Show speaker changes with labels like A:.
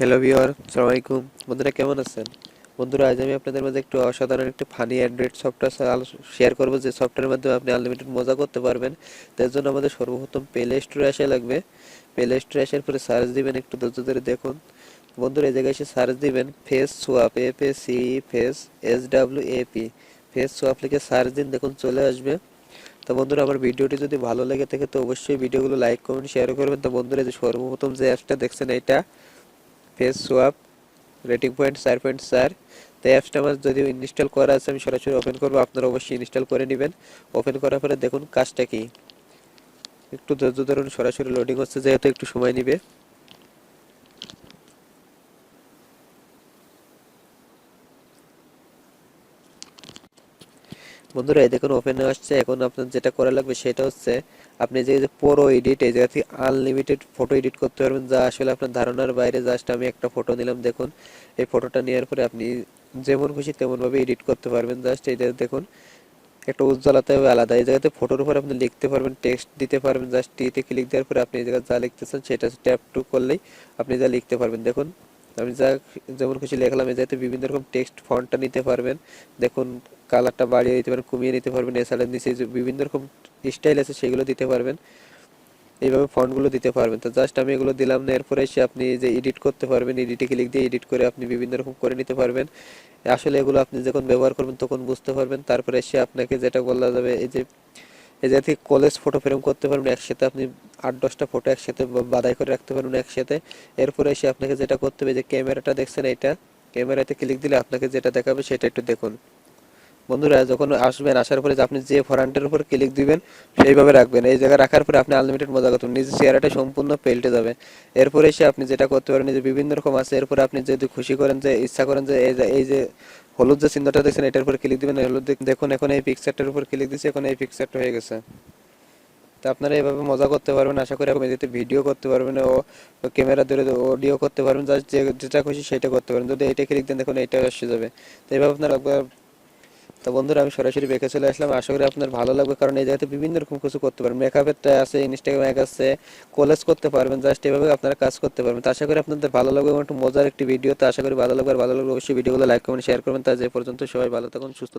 A: Hello viewer সালাম আলাইকুম। বন্ধুরা কেমন আছেন? বন্ধুরা, আজ আমি আপনাদের মাঝে একটু অসাধারণ একটি ফানি অ্যান্ড্রয়েড সফটওয়্যার শেয়ার করব যে সফটওয়্যারের মাধ্যমে আপনি আনলিমিটেড মজা করতে পারবেন। তার জন্য আমাদের সর্বপ্রথম প্লে স্টোরে আসা লাগবে। প্লে স্টোরে আসার পরে সার্চ দিবেন একটু ধৈর্য ধরে দেখুন। বন্ধুরা, এই জায়গায় এসে সার্চ দিবেন face swap F A C face S W A P face swap লিখে সার্চ দিন, দেখুন চলে আসবে। তো বন্ধুরা, আমার ভিডিওটি যদি ভালো লেগে থাকে, তো অবশ্যই ভিডিওগুলো লাইক কমেন্ট শেয়ার করবেন। তো বন্ধুরা যে সর্বপ্রথম যে অ্যাপসটা দেখছেন এটা ফেস সোয়াপ রেটিং পয়েন্ট চার পয়েন্ট চার তো অ্যাপসটা আমার যদি ইনস্টল করা আছে, আমি সরাসরি ওপেন করব, আপনারা অবশ্যই ইনস্টল করে নেবেন। ওপেন করার পরে দেখুন কাজটা কি। একটু ধৈর্য ধরুন, সরাসরি লোডিং হচ্ছে, যেহেতু একটু সময় নিবে। বন্ধুরা, এই দেখুন ওপেনে আসছে। এখন আপনার যেটা করা লাগবে সেটা হচ্ছে আপনি যে পুরো এডিট এই জায়গা থেকে আনলিমিটেড ফটো এডিট করতে পারবেন। যা আসলে আপনার ধারণার বাইরে জাস্ট আমি একটা ফটো নিলাম, দেখুন। এই ফটোটা নেওয়ার পরে আপনি যেমন খুশি তেমনভাবে এডিট করতে পারবেন। জাস্ট যে দেখুন, একটা উজ্জ্বলতা হবে আলাদা। এই জায়গাতে ফটোর উপর আপনি লিখতে পারবেন টেক্সট দিতে পারবেন। জাস্ট টিতে ক্লিক দেওয়ার পরে আপনি এই জায়গায় যা লিখতেছেন সেটা ট্যাপ টু করলেই আপনি যা লিখতে পারবেন। দেখুন, আমি যা যেমন খুশি লেখলাম, এই জায়গাতে বিভিন্ন রকম টেক্সট ফন্টটা নিতে পারবেন। দেখুন কালারটা বাড়িয়ে দিতে পারবেন, কমিয়ে নিতে পারবেন এছাড়া নিচে যে বিভিন্ন রকম স্টাইল আছে সেগুলো দিতে পারবেন। এইভাবে ফন্টগুলো দিতে পারবেন। তো জাস্ট আমি এগুলো দিলাম না, এরপরে এসে আপনি যে এডিট করতে পারবেন এডিটে ক্লিক দিয়ে এডিট করে আপনি বিভিন্ন রকম করে নিতে পারবেন। আসলে এগুলো আপনি যখন ব্যবহার করবেন তখন বুঝতে পারবেন, তারপরে এসে আপনাকে যেটা বলা যাবে, এই যে, এই থেকে কলেজ ফটো ফ্রেম করতে পারবেন, একসাথে আপনি আট, দশটা ফটো একসাথে বা- বাঁধাই করে রাখতে পারবেন একসাথে। এরপরে এসে আপনাকে যেটা করতে হবে যে ক্যামেরাটা দেখছেন এটা ক্যামেরাতে ক্লিক দিলে আপনাকে যেটা দেখাবে সেটা একটু দেখুন। বন্ধুরা, যখন আসবেন, আসার পরে আপনি যে ফরান্টের উপর ক্লিক দিবেন, সেইভাবে রাখবেন। এই জায়গায় রাখার পরে আপনি আনলিমিটেড মজা করবেন নিজের চেহারাটা সম্পূর্ণ পেল্টে যাবে। এরপরে এসে আপনি যেটা করতে পারেন যে বিভিন্ন রকম আছে, এরপরে আপনি যদি খুশি করেন যে, ইচ্ছা করেন যে, এই যে- যে হলুদ যে চিহ্নটা দেখছেন, এটার উপর ক্লিক দিবেন। হলুদ দেখুন, এখন এই পিকচারটার উপর ক্লিক দিচ্ছে এখন এই পিকচারটা হয়ে গেছে। তো আপনারা এভাবে মজা করতে পারবেন। আশা করি আপনি যেতে ভিডিও করতে পারবেন ও ক্যামেরা ধরে অডিও করতে পারবেন। জাস্ট যেটা খুশি সেটা করতে পারেন যদি এইটা ক্লিক দেন, দেখুন, এইটা এসে যাবে। তো এইভাবে আপনার তো বন্ধুরা, আমি সরাসরি বেঁকে চলে আসলাম। আশা করি আপনার ভালো লাগবে, কারণ এই জায়গাতে বিভিন্ন রকম কিছু করতে পারবেন। মেকআপেরটা আছে ইনস্টাগ্রাম এক আছে কলেজ করতে পারবেন জাস্ট এভাবে আপনারা কাজ করতে পারবেন। তো আশা করি আপনাদের ভালো লাগবে এবং একটু মজার একটি ভিডিও তো আশা করি ভালো লাগবে, আর ভালো লাগবে অবশ্যই ভিডিওগুলো লাইক কমেন্ট শেয়ার করবেন। তা যে পর্যন্ত সবাই ভালো থাকুন, সুস্থ